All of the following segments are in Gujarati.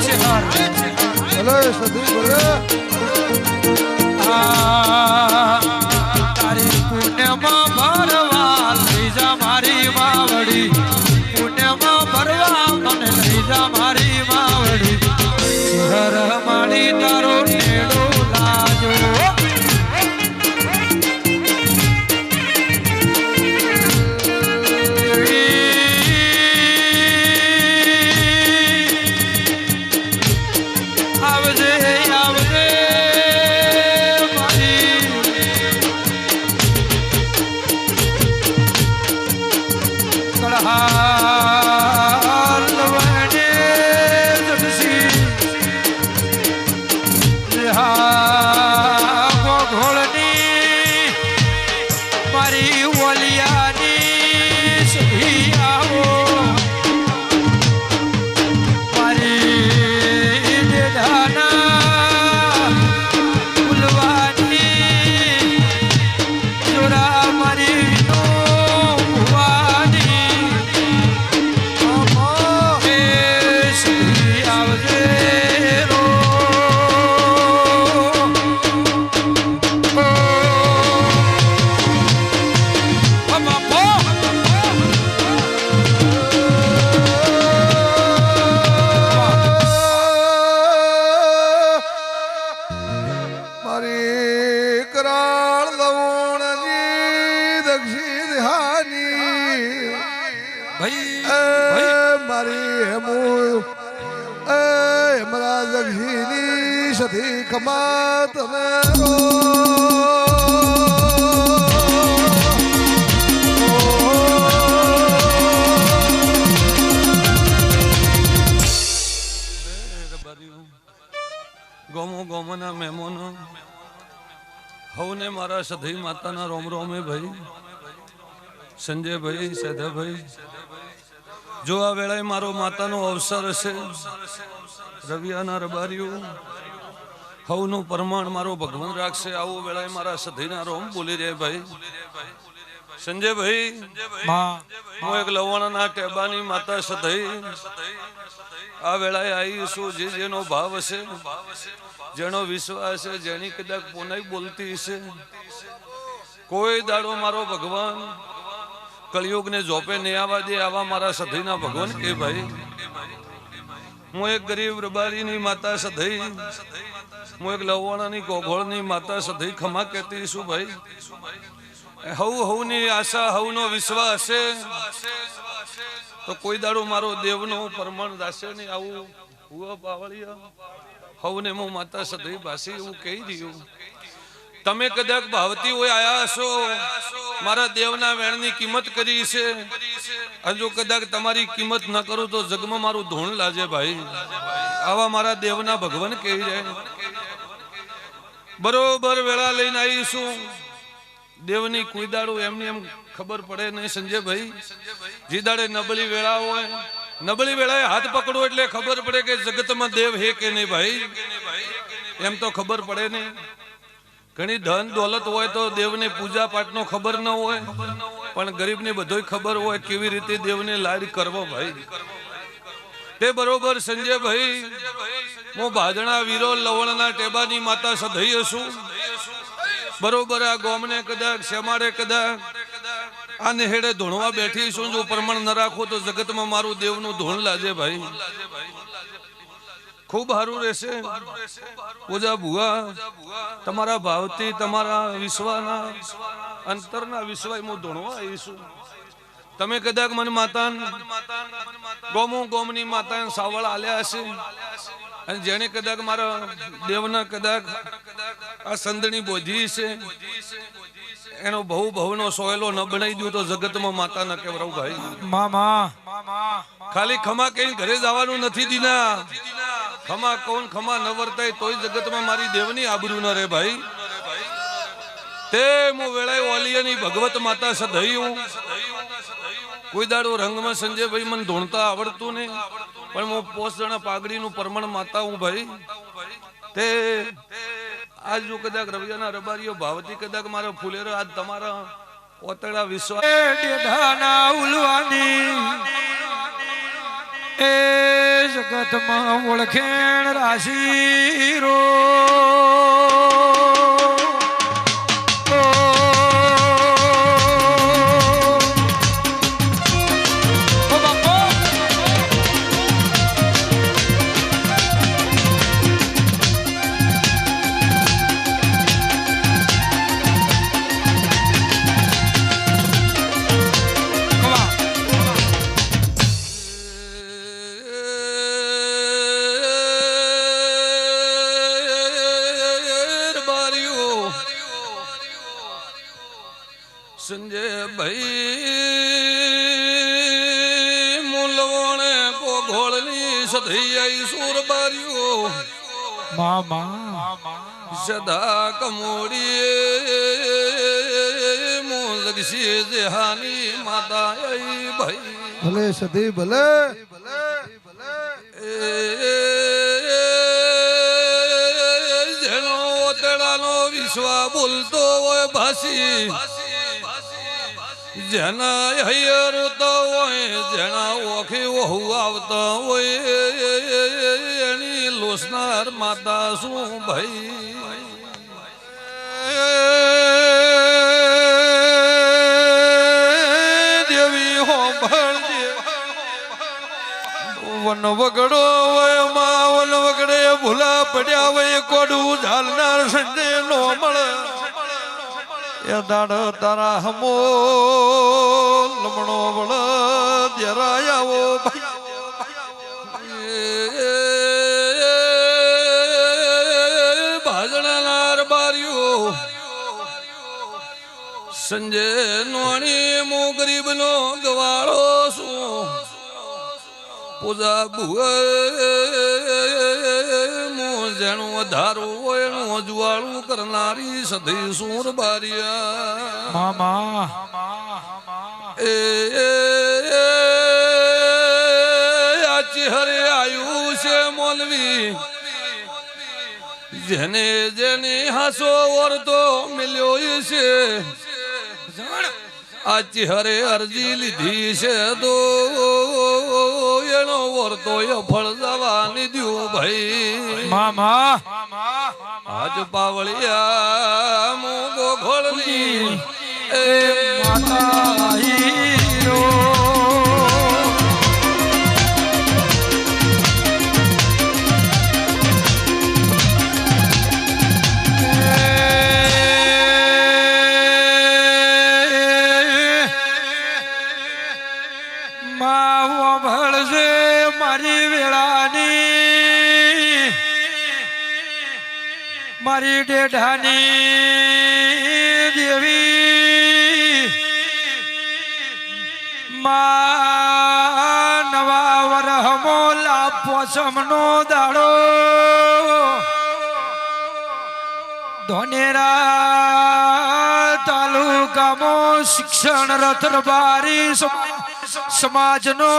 છે હાર ભલે સધી સધી ખમા તમે રો. મારા સધઈ માતાના રોમ રોમે ભાઈ. સંજયભાઈ, સેધાભાઈ. જો વેળાએ મારો માતાનો અવસર હશે, રવિયાના રબારીઓ હવનું પ્રમાણ મારો ભગવાન રાખશે. આવું વેળાએ મારા સધીના રોમ બોલી રહે ભાઈ. સંજયભાઈ હું એક લવણના ટેબાની માતા સધઈ. આ વેળાએ આવી છું જે જેનો ભાવ હશે જેનો વિશ્વાસ છે જેની કદાચ પોનાઈ બોલતી હશે. કોઈ દાડો મારો ભગવાન કળિયુગને જોપે નહીં આવવા દે આવા મારા સધીના ભગવાન કે ભાઈ. હું એક ગરીબ રબારીની માતા સધઈ. હું એક લવવાણાની ગોઘોળની માતા સધી ખમા કહેતી છું ભાઈ. હવ હવની આશા હવનો વિશ્વાસ તો કોઈ દાડો મારો દેવનો પરમણ દાસે નહીં, આવું હુઓ પાવળિયા હવને હું માતા સધી ભાસી એવું કહી રહ્યું. તમે કદાચ ભાવતી હોય આયા હશો. મારા દેવના વેણની કિંમત કરી છે. હજુ કદાચ તમારી કિંમત ન કરું તો જગમાં મારું ધૂણ લાજે ભાઈ. આવા મારા દેવના ભગવાન કહી જાય બરોબર વેળા લઈને આવીશું. દેવની કોઈ દાડો એમની એમ ખબર પડે નહીં સંજયભાઈ જે દાડે નબળી વેળા હોય, નબળી વેળાએ હાથ પકડો એટલે ખબર પડે કે જગતમાં દેવ હે કે નહીં ભાઈ. એમ તો ખબર પડે નહીં. ઘણી ધન દોલત હોય તો દેવને પૂજા પાઠનો ખબર ન હોય. પણ ગરીબને બધોય ખબર હોય કેવી રીતે દેવને લાડ કરવો ભાઈ. તે બરોબર સંજયભાઈ હું ભાદણા વીરો લવણના ટેબાની માતા સધૈય હશું. બરોબર આ ગોમને કદાચ શેમાડે કદાચ, આ નેહેડે ધૂણવા બેઠી છું. જો પ્રમાણ ન રાખો તો જગતમાં મારું દેવનું ધૂણ લાજે ભાઈ. ખૂબ સારું રહેશે. પૂજા ભુવા, તમારા ભાવથી તમારા વિશ્વના અંતરના વિશ્વાય હું ધૂણવા આવીશું તમે કદાચ મન માતા ગોમુ ગોમની માતા સાવળ આલ્યા હશે. અને જેને કદાચ મારા દેવના કદાચ આ સંદણી બોધી છે એનો બહુ ભવનો સોયલો ન બનાવી દઉં તો જગતમાં માતા ન કેવરાવ ભાઈ? મામા. ખાલી ખમા કઈ ઘરે જવાનું નથી દીના. ખમા કોણ ખમા ન વર્તાય તોય જગતમાં મારી દેવની આબરૂ ન રે ભાઈ. તે હું વેળાએ ઓલિયાની ભગવત માતા સધયું. કોઈ દાડો રંગમાં સંજયભાઈ મને ધોણતા આવડતું નહીં. પણ હું પોસ જણા પાઘડીનું પરમણ માતા હું ભાઈ. તે આજ જો કદાચ રવિયાના રબારીઓ ભાવતી કદાચ મારા ફુલેરો, આજ તમારા ઓતડા વિશ્વાસ એ જગતમાં ઓળખેણ રાશિ રો સદા કમોડી મોદગશી જેહાની માતા ભાઈ. ભલે સદી ભલે. જેનો ઓતડાનો વિશ્વા બોલતો હોય ભાસી. જેના હૈયર તો હોય જેના ઓખી વહુ આવતા હોય એની લોસનાર માતા શું ભાઈ? દેવી હો ભણજે વન વગડો વય, માવન વગડે ભૂલા પડ્યા વય, કોડું ઝાલનાર સંજે નો મળે. એ દાડ તારા હમો લમણો વળ ધરાયાવો ભાજણાનાર સંજય નોણી મો ગરીબ નો ગવાળો શું પૂજા ભુએ મો જેનું વધારું એનું અજવાળું કરનારી સધી સુર બારિયા મામા એ આચી હરે આયુ છે મોલવી. જેને જેને હાસો વર્તો મિલ્યો છે. આચી હરે અરજી લીધી છે તો એનો વર્તો ફળ જવા દ્યું ભાઈ. મામા. આજ પાવળિયા મોગો ઘોડની એ માતા ડેઢાની દેવી મા નવા વરહમો લાપોસમનો દાડો. ધોનેરા તાલુકામો શિક્ષણ રથરબારી સમાજનો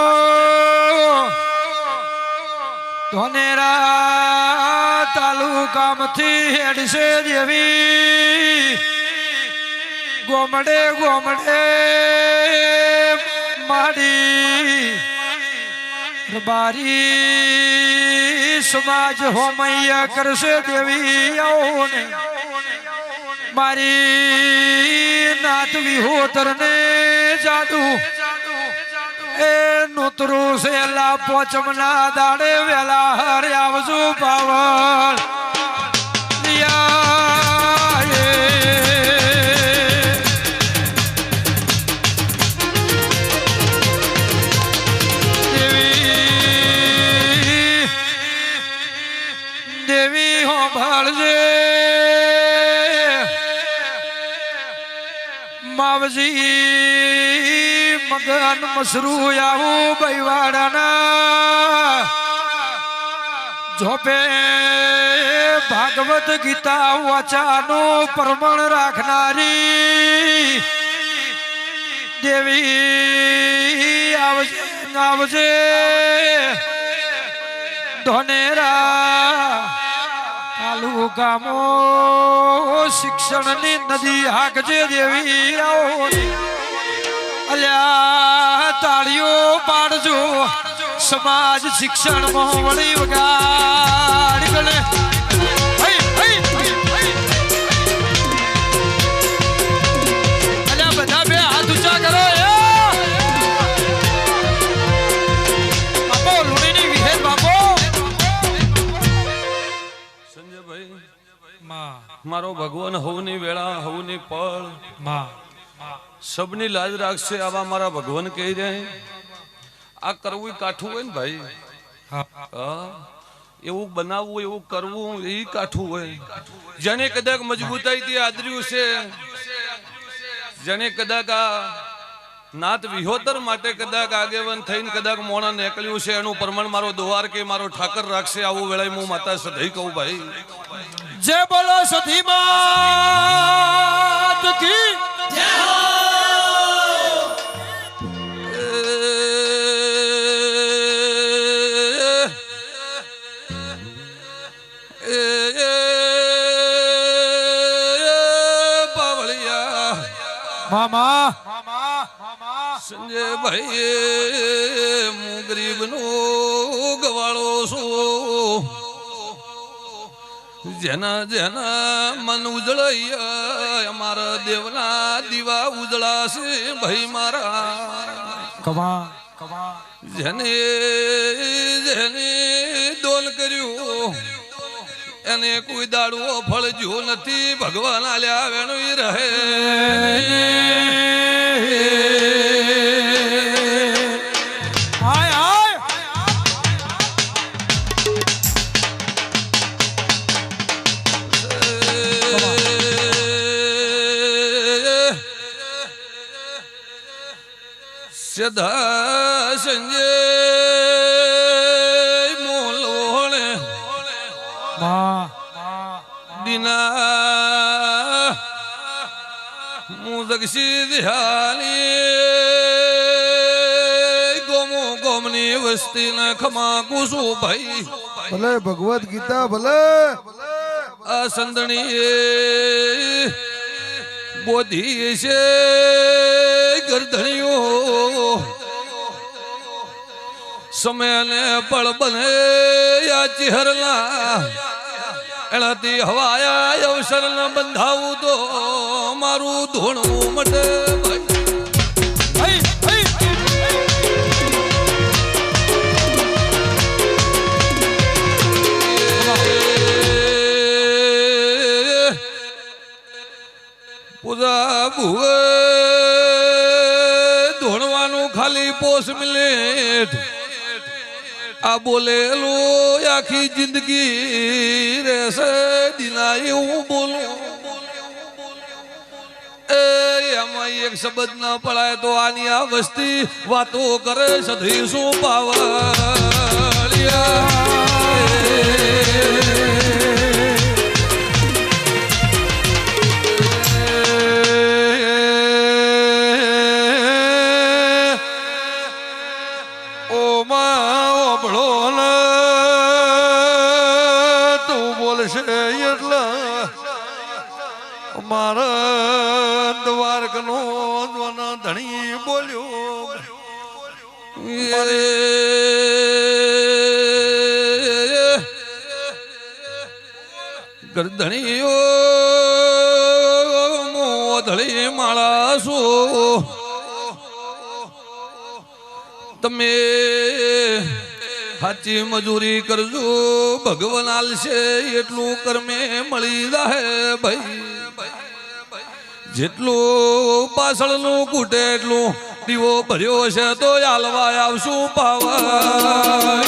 ધોનેરા તાલુકામાંથી હેડશે દેવી ગોમડે ગોમડે માડી. બારી સમાજ હોમૈયા કરશે દેવી આવો મારી નાત વિહોતર જાદુ એ નૂતરું છે લા પોચમના દાડે વેલા હરે આવજો પાવર મગન મસરૂ આવું બૈવાડાના ઝોપે ભાગવત ગીતા વાચાનું પ્રમણ રાખનારી દેવી આવજે આવજે. ધોનેરા તાલુકામો શિક્ષણની નદી હાકજે દેવી આવો અલ્યા તાળીઓ પાડજો. સમાજ શિક્ષણ મોવળી વગાડ ગણે માં. મારો ભગવાન હવની વેળા હવની પળ. માં. સબની લાજ રાખશે આવા મારા ભગવાન કહી રહ્યા આ કરવું કાઠું હોય ને ભાઈ? એવું બનાવવું એવું કરવું એ કાઠું હોય. જેને કદાચ મજબૂતાઈથી આદર્યું છે જેને કદાચ આ નાત વિહોતર માટે કદાચ આગેવન થઈને કદાચ મોણા નીકળ્યું છે એનું પ્રમાણ મારો દોવાર કે મારો ઠાકર રાખશે આવું વેળાએ હું માતા સધી કહું ભાઈ. જય બોલો સધી સંજયભાઈ હું ગરીબનો ગવાળો છું. જેના જેના મન ઉજળાય અમારા દેવના દીવા ઉજળાશે ભાઈ મારા. કમા જેને જેને દોલ કર્યું એને કોઈ દાડવો ફળ જો નથી ભગવાન આલ્યા વેણું રહે. સદા સંજય મોલોણે દિના મુદક્ષી ધ્યાની ગોમો ગોમની વસ્તી ના ખમા કુસુ ભાઈ ભલે ભગવદ ગીતા, ભલે. આ સંદણી બોધી છે ગરધણીઓ સમયને પળ બને ચિહરલા એનાથી હવાયા અવસર ન બંધાવું તો મારું ધોણું મટે પૂજા ભુવે ધોણવાનું ખાલી પોસ મિલેટ આ બોલેલું આખી જિંદગી રહેશે દિના એવું બોલું. એમાં એક શબ્દ ના પડાય તો આની આ વસ્તી વાતો કરે સધી શું ઓ તમે સાચી મજૂરી કરજો, ભગવાન આલશે, એટલું કર્મે મળી રહે ભાઈ. જેટલું પાછળનું કૂટે એટલું દીવો ભર્યો છે તો હાલવા આવશું પાવા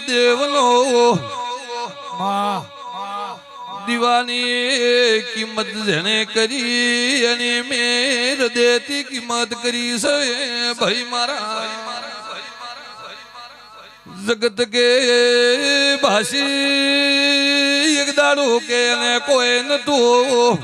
દેવનો માં દીવાની કિંમત જેને કરી અને મેર દેતી કિંમત કરી છે. ભાઈ મારા જગત કે ભાષી એક દાડો કે કોઈ નતું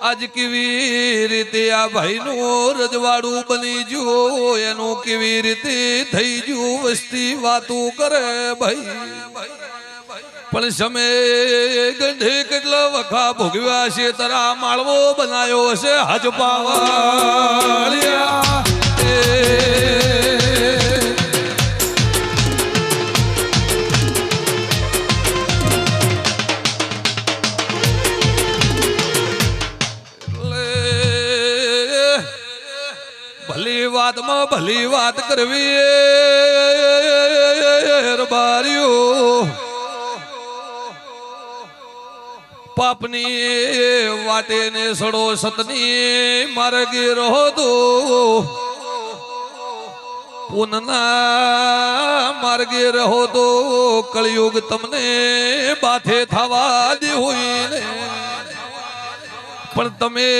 આજ કેવી રીતે આ ભાઈનું રજવાડું બની ગયું એનું કેવી રીતે થઈ ગયું વસ્તી વાતો કરે ભાઈ. પણ સમય ગંઢે કેટલા વખા ભોગવ્યા છે, તારા માળવો બનાવ્યો હશે હજ પાવાળિયા વાતમાં ભલી વાત કરવી. બારીઓ પાપની વાટે ને સડો સતની માર્ગે રહો તો. પુનના માર્ગે રહો તો. કળિયુગ તમને બાથે થવા દે હોય પણ તમે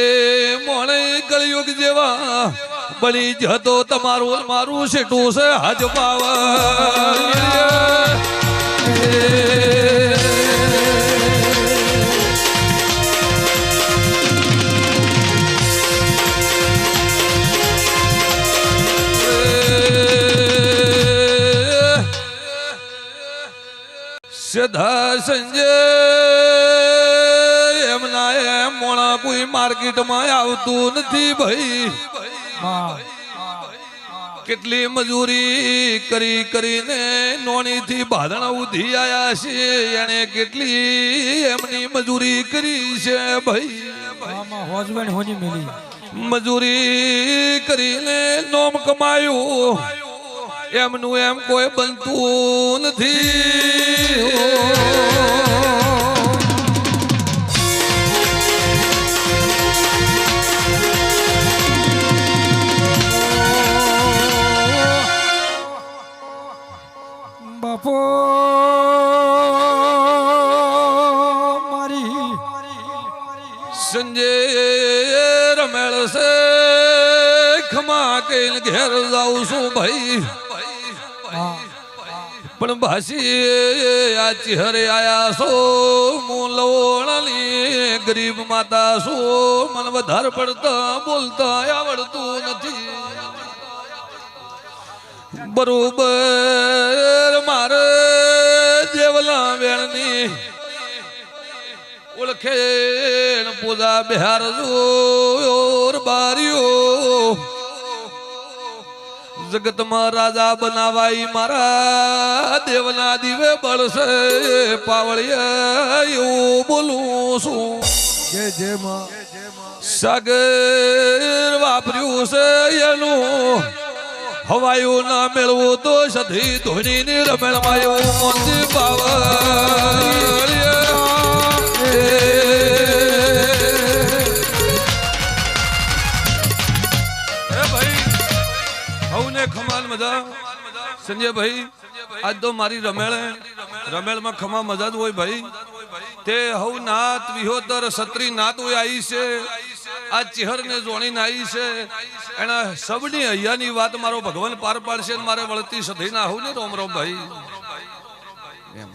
મોણે કળિયુગ જેવા બળી જતો તમારું, મારું સેટું છે હજ પાવ સદા સંજય એમના એમ મોણા કોઈ માર્કેટમાં આવતું નથી ભાઈ. કેટલી મજૂરી કરી કરીને નોની થી બાંધણ ઉધી આયા છે. એને કેટલી એમની મજૂરી કરી છે ભાઈ. મજૂરી કરીને નોમ કમાયું. એમનું એમ કોઈ બનતું નથી. પણ ભાસી આ ચિહરે આયા સો હું ગરીબ માતા સો મને વધારે પડતા બોલતા આવડતું નથી. બરોબર, મારે દેવલા વેણની ઓળખે પૂજા બિહાર જોર બારીઓ જગતમાં રાજા બનાવાઈ મારા દેવના દીવે બળશે પાવળિયા એવું બોલું છું. જય જય માં સાગર વાપર્યું છે એનું. હવાયું ના મેળવું તો સધી ધોની ની રમેણમાં એવું મોતી પાવળિયા સંજયભાઈ, આજ તો મારી રમેળ, રમેળમાં ખમા મજા જ હોય ભાઈ. તે હવ નાત વિહોતર સત્રી નાત હોય આવી છે. આ ચિહર ને જોણીને આવી છે. એના સબની હૈયાની વાત મારો ભગવાન પાર પાડશે મારે વળતી સધી ના આવું ને રોમ રોમ ભાઈ. એમ.